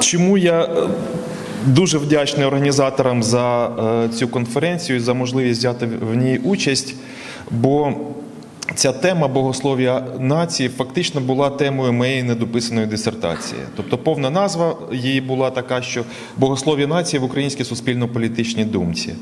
Чому я е, дуже вдячний організаторам за е, цю конференцію, за можливість взяти в ній участь, бо ця тема богослов'я нації фактично була темою моєї недописаної дисертації. Тобто повна назва її була така, що богослов'я нації в українській суспільно-політичній думці.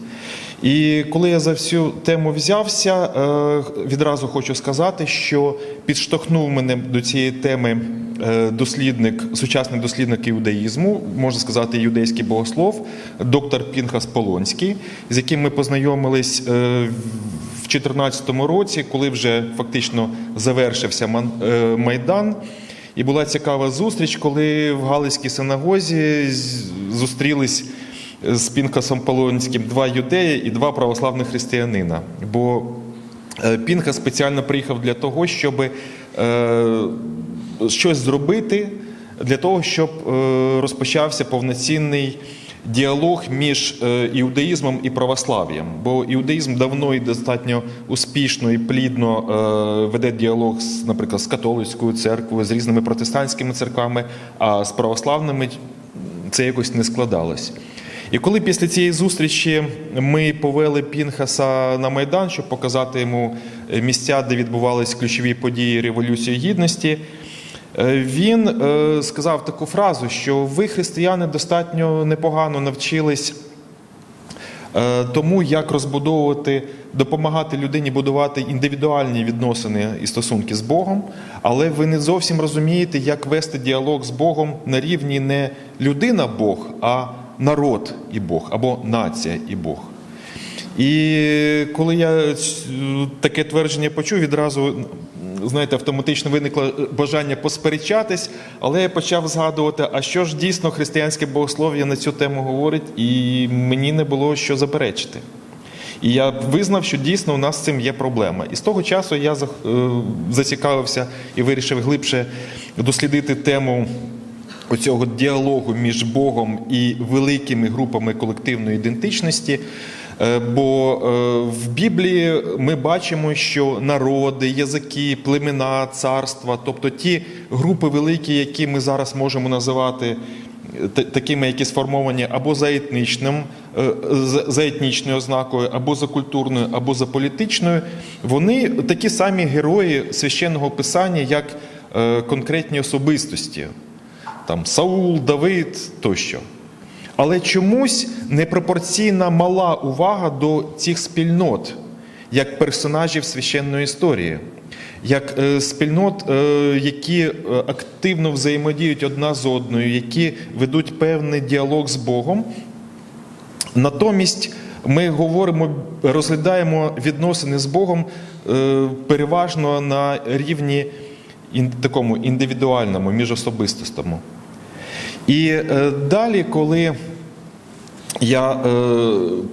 І коли я за всю тему взявся, е, відразу хочу сказати, що підштовхнув мене до цієї теми е, дослідник, сучасний дослідник іудаїзму, можна сказати, юдейський богослов, доктор Пінхас Полонський, з яким ми познайомились е, в 2014 році, коли вже фактично завершився Майдан. І була цікава зустріч, коли в Галицькій синагозі зустрілись з Пінхасом Полонським два юдеї і два православних християнина. Бо е, Пінхас спеціально приїхав для того, щоб е, щось зробити, для того, щоб е, розпочався повноцінний діалог між іудаїзмом і православ'ям. Бо іудаїзм давно і достатньо успішно і плідно веде діалог з, наприклад, з католицькою церквою, з різними протестантськими церквами, а з православними це якось не складалось. І коли після цієї зустрічі ми повели Пінхаса на Майдан, щоб показати йому місця, де відбувались ключові події Революції Гідності, е, він е, сказав таку фразу, що ви, християни, достатньо непогано навчились е, тому, як розбудовувати, допомагати людині будувати індивідуальні відносини і стосунки з Богом, але ви не зовсім розумієте, як вести діалог з Богом на рівні не людина Бог, а народ і Бог, або нація і Бог. І коли я таке твердження почув, відразу знаєте, автоматично виникло бажання посперечатись, але я почав згадувати, а що ж дійсно християнське богослов'я на цю тему говорить, і мені не було що заперечити. І я визнав, що дійсно у нас з цим є проблема. І з того часу я е, зацікавився і вирішив глибше дослідити тему оцього діалогу між Богом і великими групами колективної ідентичності. Е, Бо е, в Біблії ми бачимо, що народи, язики, племена, царства, тобто ті групи великі, які ми зараз можемо називати такими, які сформовані або за етнічним, е, за- етнічною ознакою, або за культурною, або за політичною, вони такі самі герої священного писання, як е, конкретні особистості, там Саул, Давид тощо. Але чомусь непропорційна мала увага до цих спільнот, як персонажів священної історії, як е, спільнот, е, які е, активно взаємодіють одна з одною, які ведуть певний діалог з Богом. Натомість ми говоримо, розглядаємо відносини з Богом переважно на рівні такому індивідуальному, міжособистостому. І е, далі, коли я е,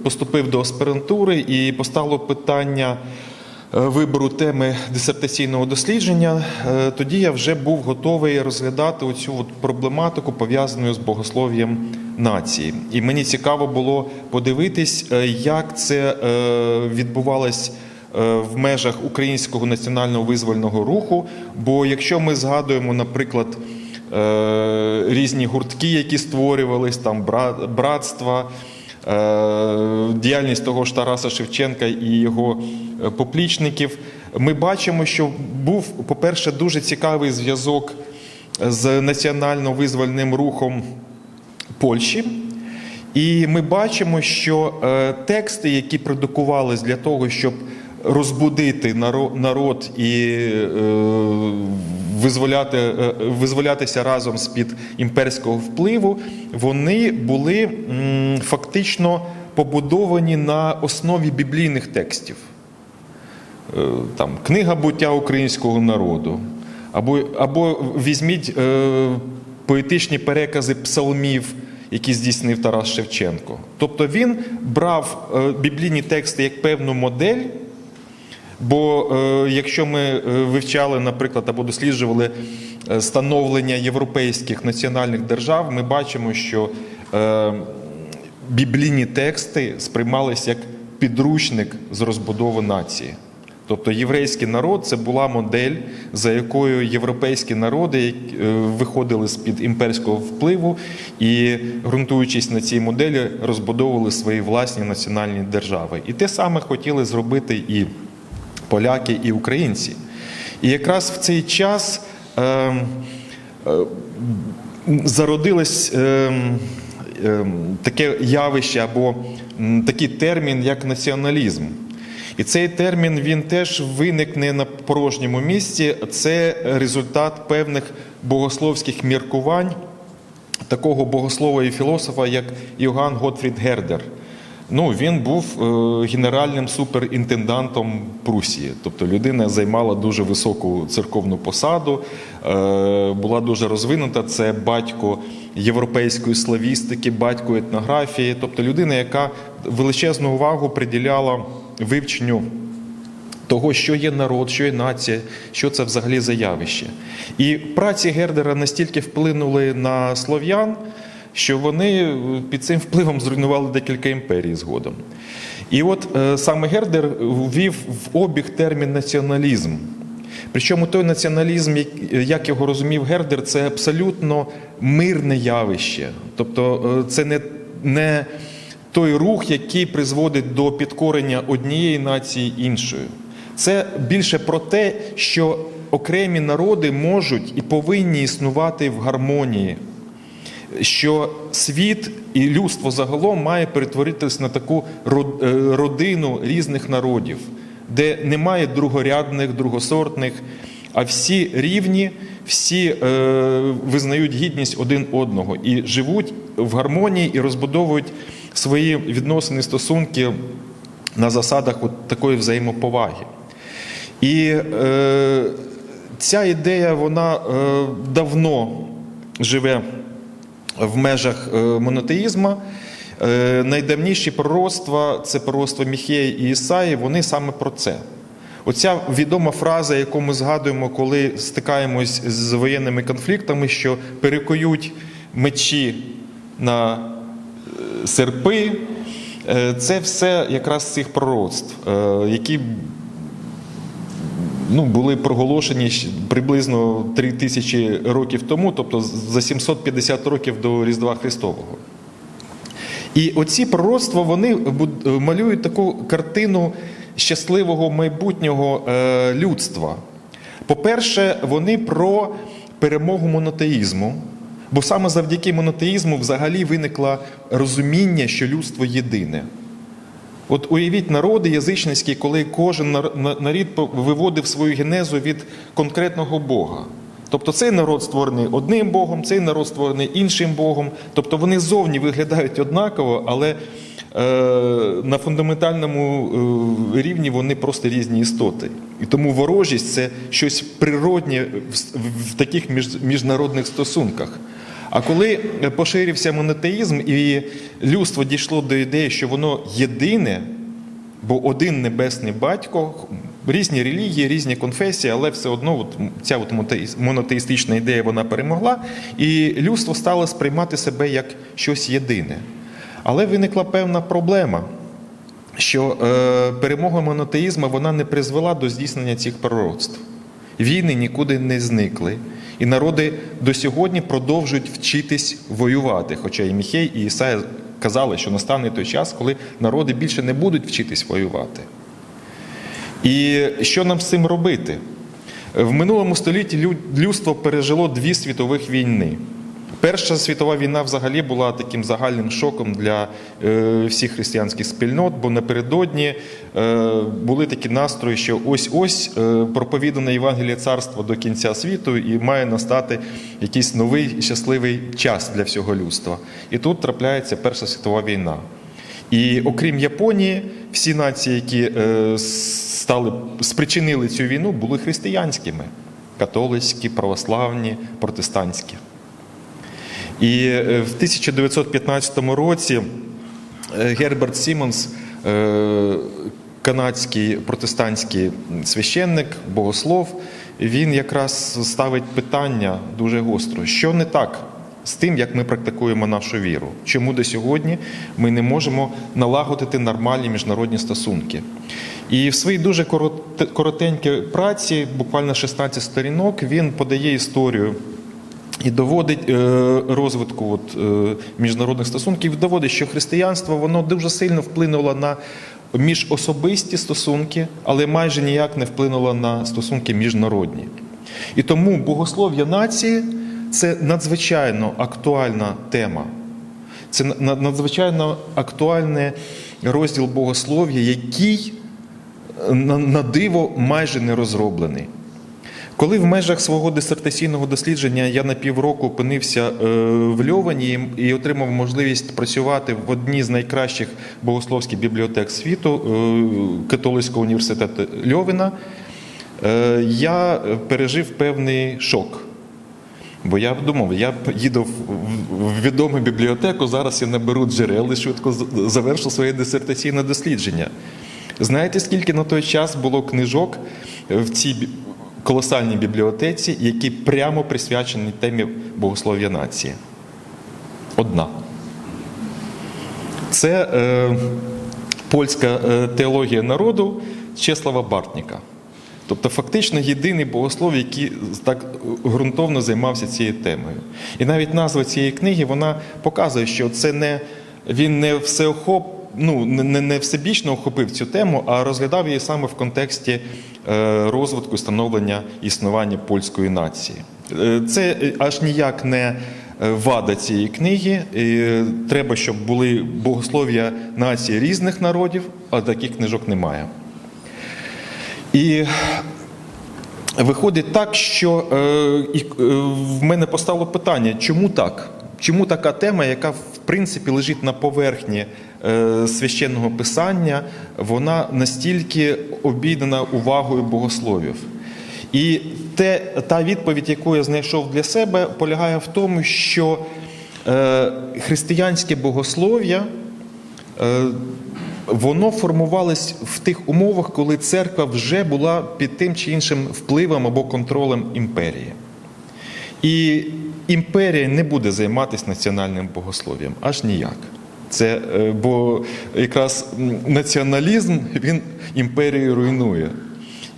поступив до аспірантури і постало питання е, вибору теми дисертаційного дослідження, тоді я вже був готовий розглядати оцю проблематику, пов'язану з богослов'ям нації. І мені цікаво було подивитись, як це відбувалось в межах українського національного визвольного руху. Бо якщо ми згадуємо, наприклад, різні гуртки, які створювались, там братства, е, діяльність того ж Тараса Шевченка і його е, поплічників, ми бачимо, що був, по-перше, дуже цікавий зв'язок з національно-визвольним рухом Польщі. І ми бачимо, що е, тексти, які продукувались для того, щоб розбудити народ і е, визволяти, е, визволятися разом з-під імперського впливу, вони були фактично побудовані на основі біблійних текстів. Е, там книга буття українського народу, або, або візьміть е, поетичні перекази псалмів, які здійснив Тарас Шевченко. Тобто він брав е, біблійні тексти як певну модель. Бо е, якщо ми е, вивчали, наприклад, або досліджували е, становлення європейських національних держав, ми бачимо, що біблійні тексти сприймалися як підручник з розбудови нації. Тобто єврейський народ це була модель, за якою європейські народи виходили з-під імперського впливу і, ґрунтуючись на цій моделі, розбудовували свої власні національні держави. І те саме хотіли зробити і поляки, і українці. І якраз в цей час ем, е, зародилось ем, ем, таке явище або такий термін, як націоналізм. І цей термін він теж виник не на порожньому місці. Це результат певних богословських міркувань такого богослова і філософа, як Йоганн Готфрід Гердер. Ну, він був е, генеральним суперінтендантом Прусії, тобто людина займала дуже високу церковну посаду, е, була дуже розвинута. Це батько європейської славістики, батько етнографії, тобто людина, яка величезну увагу приділяла вивченню того, що є народ, що є нація, що це взагалі за явище. І праці Гердера настільки вплинули на слов'ян, що вони е, під цим впливом зруйнували декілька імперій згодом. І от е, саме Гердер ввів в обіг термін націоналізм. Причому той націоналізм, як- його розумів Гердер, це абсолютно мирне явище. Тобто е, це не, не той рух, який призводить до підкорення однієї нації іншою. Це більше про те, що окремі народи можуть і повинні існувати в гармонії, що світ і людство загалом має перетворитися на таку е, родину різних народів, де немає другорядних, другосортних, а всі рівні, всі е, визнають гідність один одного і живуть в гармонії і розбудовують свої відносини, стосунки на засадах от такої взаємоповаги. І е, ця ідея вона е, давно живе в межах е, монотеїзму. Е, найдавніші пророцтва це пророцтва Міхея і Ісаї, вони саме про це. Оця відома фраза, яку ми згадуємо, коли стикаємось з воєнними конфліктами, що перекують мечі на е, серпи, це все якраз цих пророцтв, які ну, були проголошені приблизно 3 тисячі років тому, тобто за 750 років до Різдва Христового. І оці пророцтва вони малюють таку картину щасливого майбутнього е, людства. По-перше, вони про перемогу монотеїзму, бо саме завдяки монотеїзму взагалі виникло розуміння, що людство єдине. От уявіть народи язичницькі, коли кожен нарід виводив свою генезу від конкретного Бога. Тобто цей народ створений одним Богом, цей народ створений іншим Богом. Тобто вони зовні виглядають однаково, але е, на фундаментальному е, рівні вони просто різні істоти. І тому ворожість це щось природнє в, таких між, міжнародних стосунках. А коли поширився монотеїзм і людство дійшло до ідеї, що воно єдине, бо один небесний батько, різні релігії, різні конфесії, але все одно от ця от монотеїстична ідея вона перемогла, і людство стало сприймати себе як щось єдине. Але виникла певна проблема, що е, перемога монотеїзму вона не призвела до здійснення цих пророцтв. Війни нікуди не зникли. І народи до сьогодні продовжують вчитись воювати. Хоча і Міхей, і Ісая казали, що настане той час, коли народи більше не будуть вчитись воювати. І що нам з цим робити? В минулому столітті людство пережило дві світових війни. Перша світова війна взагалі була таким загальним шоком для е, всіх християнських спільнот, бо напередодні е, були такі настрої, що ось-ось е, проповідане Євангеліє царства до кінця світу і має настати якийсь новий щасливий час для всього людства. І тут трапляється Перша світова війна. І окрім Японії, всі нації, які стали спричинили цю війну, були християнськими: католицькі, православні, протестантські. І е, в 1915 році е, Герберт Сімонс, е, канадський протестантський священник, богослов, він якраз ставить питання дуже гостро: що не так з тим, як ми практикуємо нашу віру. Чому до сьогодні ми не можемо налагодити нормальні міжнародні стосунки? І в своїй дуже корот- коротенькій праці, буквально 16 сторінок, він подає історію і доводить е, розвитку от, е, міжнародних стосунків, доводить, що християнство воно дуже сильно вплинуло на міжособисті стосунки, але майже ніяк не вплинуло на стосунки міжнародні. І тому богослов'я нації це надзвичайно актуальна тема. Це надзвичайно актуальний розділ богослов'я, який е, на, на диво майже не розроблений. Коли в межах свого дисертаційного дослідження я на півроку опинився е, в Льовані і- отримав можливість працювати в одній з найкращих богословських бібліотек світу е, Католицького університету Льовина, е, я пережив певний шок. Бо я думав, я їду в- відому бібліотеку, зараз я наберу джерел і швидко завершу своє дисертаційне дослідження. Знаєте, скільки на той час було книжок в цій колосальній бібліотеці, які прямо присвячені темі богослов'я нації? Одна. Це е, польська е, теологія народу Чеслава Бартніка. Тобто, фактично єдиний богослов, який так ґрунтовно займався цією темою. І навіть назва цієї книги вона показує, що це не він не всеохоп, ну не, не- всебічно охопив цю тему, а розглядав її саме в контексті е, розвитку становлення існування польської нації. Е, Це аж ніяк не е, вада цієї книги. Треба, щоб були богослов'я нації різних народів, а таких книжок немає. І виходить так, що в мене постало питання, чому так? Чому така тема, яка в принципі лежить на поверхні священного писання, вона настільки обійдена увагою богословів? І те, та відповідь, яку я знайшов для себе, полягає в тому, що е, християнське богослов'я е, воно формувалось в тих умовах, коли церква вже була під тим чи іншим впливом або контролем імперії. І імперія не буде займатися національним богослов'ям аж ніяк. Це, е, бо якраз націоналізм він імперію руйнує.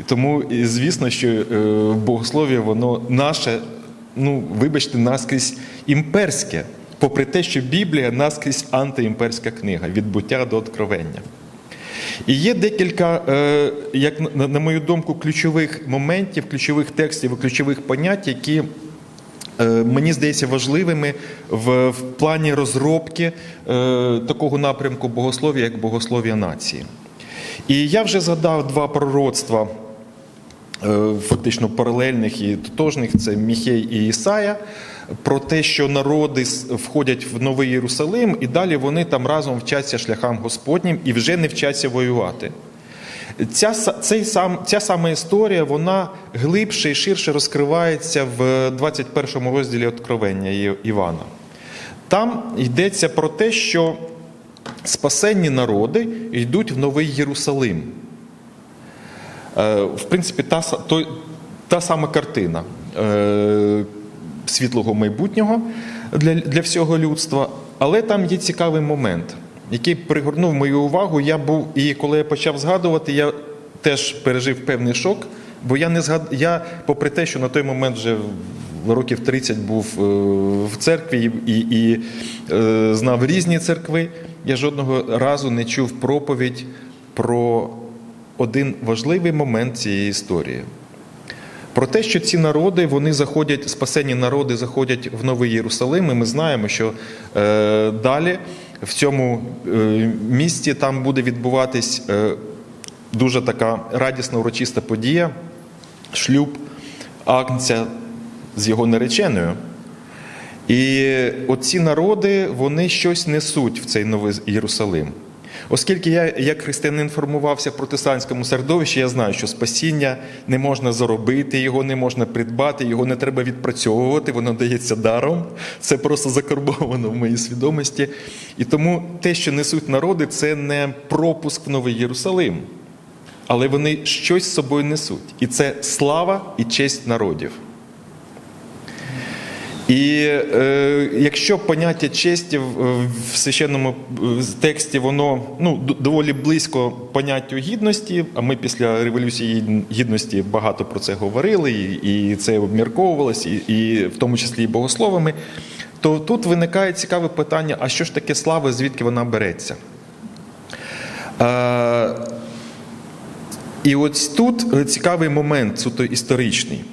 І тому, звісно, що е, богослов'я, воно наше, ну, вибачте, наскрізь імперське, попри те, що Біблія наскрізь антиімперська книга від буття до откровення. І є декілька, е, як на- мою думку, ключових моментів, ключових текстів і ключових понять, які мені здається важливими в, в плані розробки е, такого напрямку богослов'я, як богослов'я нації. І я вже згадав два пророцтва, е, фактично паралельних і тотожних це Міхей і Ісая, про те, що народи входять в Новий Єрусалим, і далі вони там разом вчаться шляхам Господнім і вже не вчаться воювати. Ця, цей сам, ця сама історія вона глибше і ширше розкривається в 21 розділі Откровення Івана. Там йдеться про те, що спасенні народи йдуть в Новий Єрусалим. Е, В принципі, та, той- та сама картина е, світлого майбутнього для, для всього людства. Але там є цікавий момент, який пригорнув мою увагу. Я був, і коли я почав згадувати, я теж пережив певний шок, бо я не згад... я, попри те, що на той момент вже років 30 був е, в церкві і, і, е, знав різні церкви, я жодного разу не чув проповідь про один важливий момент цієї історії. Про те, що ці народи, вони заходять, спасені народи заходять в Новий Єрусалим, і ми знаємо, що е, далі в цьому е, місті там буде відбуватись е, дуже така радісна урочиста подія, шлюб Агнця з його нареченою. І оці народи вони щось несуть в цей новий Єрусалим. Оскільки я, як християнин, формувався в протестантському середовищі, я знаю, що спасіння не можна заробити, його не можна придбати, його не треба відпрацьовувати, воно дається даром. Це просто закарбовано в моїй свідомості. І тому те, що несуть народи, це не пропуск в Новий Єрусалим, але вони щось з собою несуть. І це слава і честь народів. І е, якщо поняття честі в, священному е, тексті воно ну, доволі близько поняттю гідності, а ми після Революції Гідності багато про це говорили, і, і це обмірковувалось, і, і в тому числі і богословами, то тут виникає цікаве питання: а що ж таке слава, звідки вона береться? Е, і ось тут цікавий момент, суто історичний.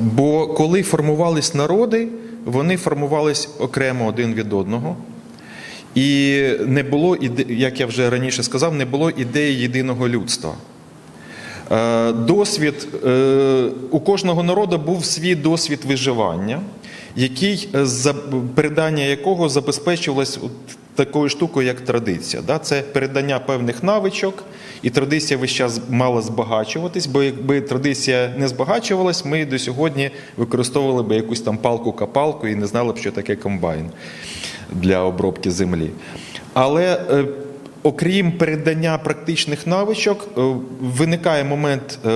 Бо коли формувались народи, вони формувались окремо один від одного. І не було, як я вже раніше сказав, не було ідеї єдиного людства. Е, Досвід е, у кожного народу був свій досвід виживання, який е, передання якого забезпечувалось такою штукою, як традиція. Да? Це передання певних навичок, і традиція весь час мала збагачуватись, бо якби традиція не збагачувалась, ми до сьогодні використовували б якусь там палку-капалку і не знали б, що таке комбайн для обробки землі. Але е, окрім передання практичних навичок, е, виникає момент е,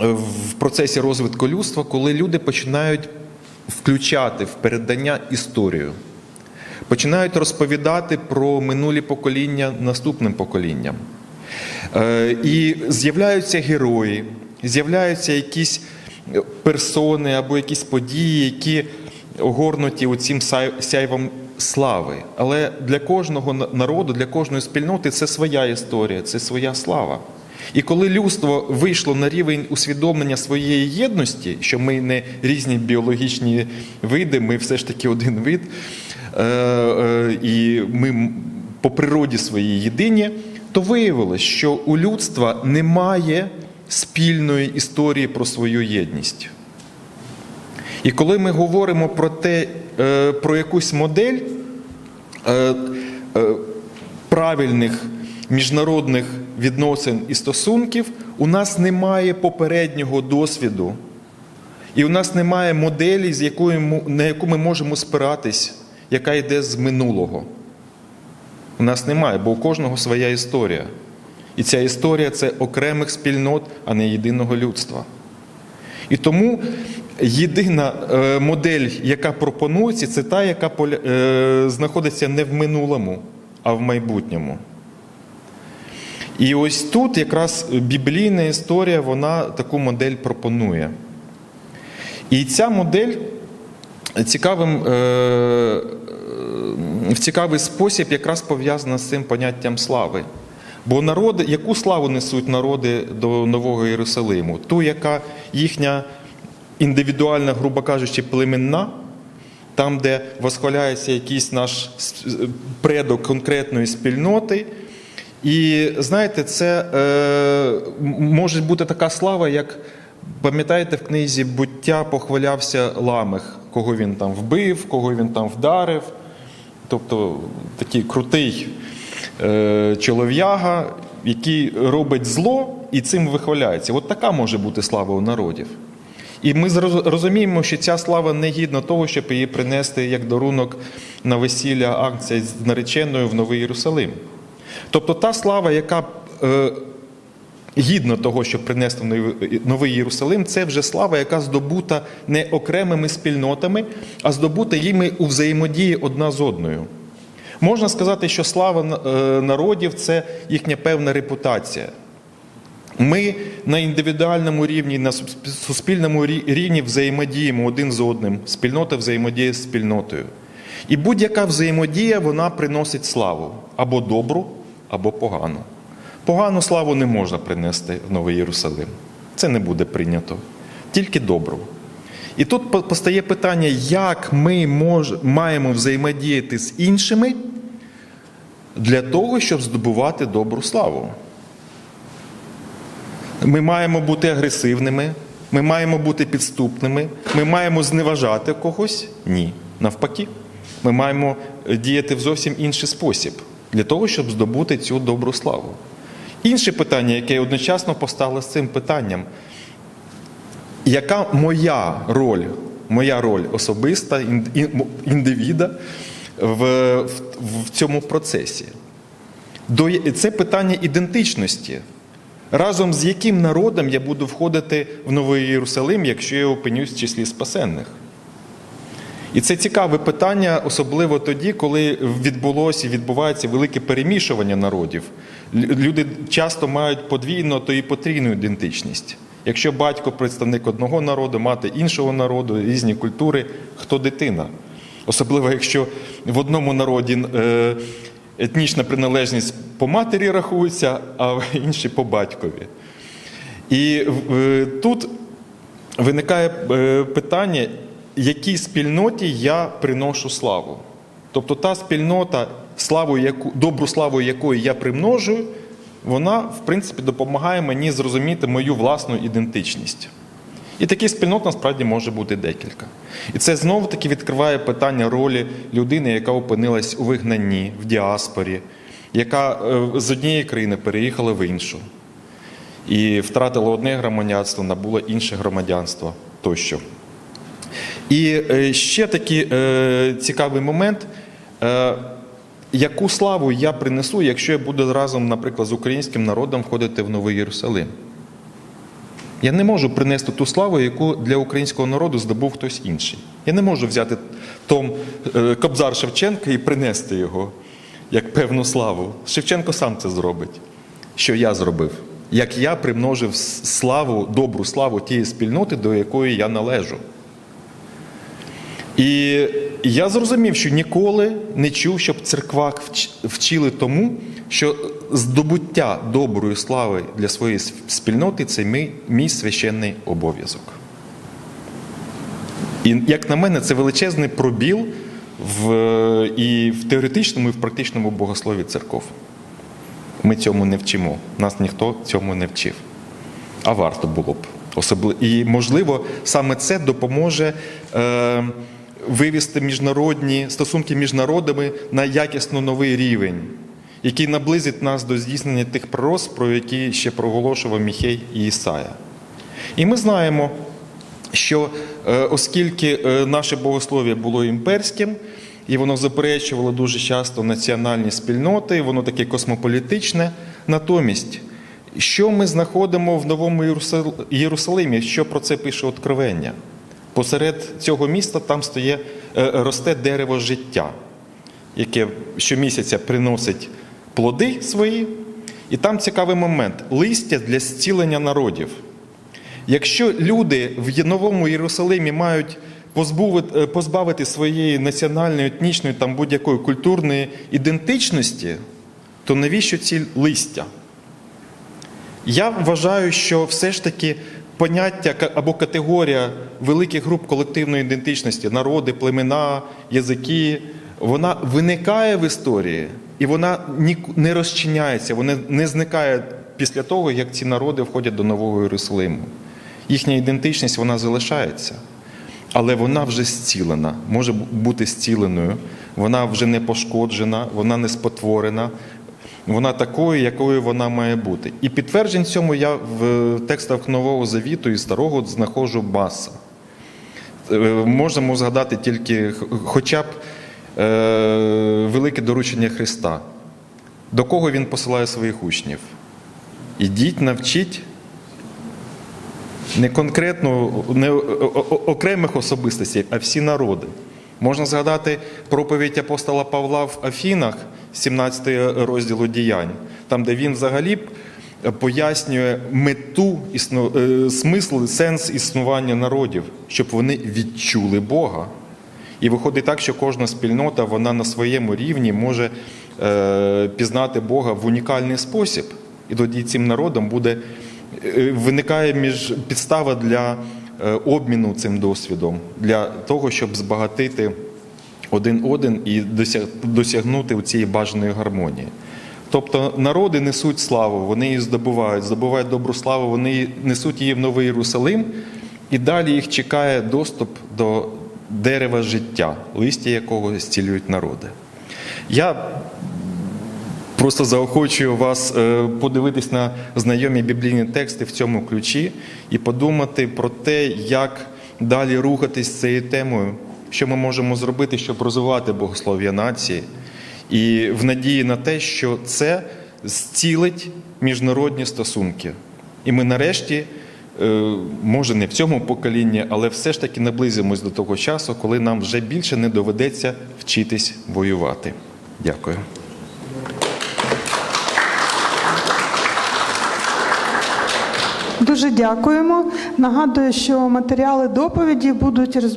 в процесі розвитку людства, коли люди починають включати в передання історію, починають розповідати про минулі покоління наступним поколінням. Е, І з'являються герої, з'являються якісь персони або якісь події, які огорнуті оцим сяй- сяйвом слави. Але для кожного народу, для кожної спільноти це своя історія, це своя слава. І коли людство вийшло на рівень усвідомлення своєї єдності, що ми не різні біологічні види, ми все ж таки один вид, і ми по природі своїй єдині, то виявилось, що у людства немає спільної історії про свою єдність. І коли ми говоримо про те, е, про якусь модель е, е, правильних міжнародних відносин і стосунків, у нас немає попереднього досвіду, і у нас немає моделі, на яку ми можемо спиратись, яка йде з минулого. У нас немає, бо у кожного своя історія. І ця історія це окремих спільнот, а не єдиного людства. І тому єдина е, модель, яка пропонується, це та, яка е, знаходиться не в минулому, а в майбутньому. І ось тут якраз біблійна історія вона таку модель пропонує. І ця модель цікавим, е, в цікавий спосіб якраз пов'язана з цим поняттям слави. Бо народи, яку славу несуть народи до Нового Єрусалиму? Ту, яка їхня індивідуальна, грубо кажучи, племенна, там, де восхваляється якийсь наш предок конкретної спільноти. І знаєте, це е, може бути така слава, як пам'ятаєте, в книзі буття похвалявся Ламех, кого він там вбив, кого він там вдарив. Тобто такий крутий е, чолов'яга, який робить зло і цим вихваляється. От така може бути слава у народів. І ми розуміємо, що ця слава не гідна того, щоб її принести як дарунок на весілля акція з нареченою в Новий Єрусалим. Тобто та слава, яка е, гідна того, щоб принести Новий- Новий Єрусалим, це вже слава, яка здобута не окремими спільнотами, а здобута їми у взаємодії одна з одною. Можна сказати, що слава е, народів це їхня певна репутація. Ми на індивідуальному рівні, на суспільному рівні взаємодіємо один з одним. Спільнота взаємодіє з спільнотою. І будь-яка взаємодія вона приносить славу або добру, або погану. Погану славу не можна принести в Новий Єрусалим. Це не буде прийнято. Тільки добру. І тут постає питання, як ми мож, маємо взаємодіяти з іншими для того, щоб здобувати добру славу. Ми маємо бути агресивними, ми маємо бути підступними, ми маємо зневажати когось? Ні. Навпаки, ми маємо е, діяти в зовсім інший спосіб для того, щоб здобути цю добру славу. Інше питання, яке одночасно постало з цим питанням, яка моя роль, моя роль особиста ін- ін- індивіда в, в, в цьому процесі? Це питання ідентичності. Разом з яким народом я буду входити в Новий Єрусалим, якщо я опинюсь в числі спасенних? І це цікаве питання, особливо тоді, коли відбулося і відбувається велике перемішування народів. Люди часто мають подвійну, то і потрійну ідентичність. Якщо батько представник одного народу, мати іншого народу, різні культури, хто дитина? Особливо, якщо в одному народі е, етнічна приналежність по матері рахується, а в іншій по батькові. І е, тут виникає е, питання, якій спільноті я приношу славу. Тобто та спільнота, славу, яку, добру славу якої я примножую, вона, в принципі, допомагає мені зрозуміти мою власну ідентичність. І таких спільнот насправді може бути декілька. І це знову таки відкриває питання ролі людини, яка опинилась у вигнанні, в діаспорі, яка е, з однієї країни переїхала в іншу і втратила одне громадянство, набула інше громадянство тощо. І е, ще такий е, цікавий момент. Е, яку славу я принесу, якщо я буду разом, наприклад, з українським народом входити в Новий Єрусалим? Я не можу принести ту славу, яку для українського народу здобув хтось інший. Я не можу взяти том Кобзар Шевченка і принести його як певну славу. Шевченко сам це зробить. Що я зробив? Як я примножив славу, добру славу тієї спільноти, до якої я належу. І я зрозумів, що ніколи не чув, щоб церква вчили тому, що здобуття доброї слави для своєї спільноти це мій, священний обов'язок. І як на мене, це величезний пробіл в, і в теоретичному, і в практичному богослові церков. Ми цьому не вчимо. Нас ніхто цьому не вчив. А варто було б. Особливо. І, можливо, саме це допоможе е, вивести міжнародні стосунки між народами на якісно новий рівень, який наблизить нас до здійснення тих пророцтв, про які ще проголошував Міхей і Ісая. І ми знаємо, що е, оскільки е, наше богослов'я було імперським, і воно заперечувало дуже часто національні спільноти, воно таке космополітичне. Натомість, що ми знаходимо в Новому Єрусалимі, що про це пише Откровення? Посеред цього міста там стоє, е, росте дерево життя, яке щомісяця приносить плоди свої. І там цікавий момент листя для зцілення народів. Якщо люди в Новому Єрусалимі мають е, позбавити своєї національної, етнічної там будь-якої культурної ідентичності, то навіщо ці листя? Я вважаю, що все ж таки поняття або категорія великих груп колективної ідентичності, народи, племена, язики, вона виникає в історії і вона не розчиняється, вона не зникає після того, як ці народи входять до Нового Єрусалиму. Їхня ідентичність вона залишається. Але вона вже зцілена, може бути зціленою, вона вже не пошкоджена, вона не спотворена, вона такою, якою вона має бути. І підтверджень цьому я в текстах Нового Завіту і Старого знаходжу маса. Е, Можемо згадати тільки хоча б е, велике доручення Христа. До кого Він посилає своїх учнів? Ідіть, навчіть не конкретно не окремих особистостей, а всі народи. Можна згадати проповідь апостола Павла в Афінах, 17 розділу діянь, там, де він взагалі пояснює мету, е, смисл, сенс існування народів, щоб вони відчули Бога. І виходить так, що кожна спільнота вона на своєму рівні може е, пізнати Бога в унікальний спосіб. І тоді цим народом буде е, виникає між підстава для е, обміну цим досвідом, для того, щоб збагатити один один і досяг, досягнути цієї бажаної гармонії. Тобто народи несуть славу, вони її здобувають, здобувають добру славу, вони несуть її в Новий Єрусалим, і далі їх чекає доступ до дерева життя, листя якого зцілюють народи. Я Просто заохочую вас е, подивитись на знайомі біблійні тексти в цьому ключі і подумати про те, як далі рухатись цією темою, що ми можемо зробити, щоб розвивати богослов'я нації, і в надії на те, що це зцілить міжнародні стосунки. І ми нарешті, е, може не в цьому поколінні, але все ж таки наблизимось до того часу, коли нам вже більше не доведеться вчитись воювати. Дякую. Дуже дякуємо. Нагадую, що матеріали доповіді будуть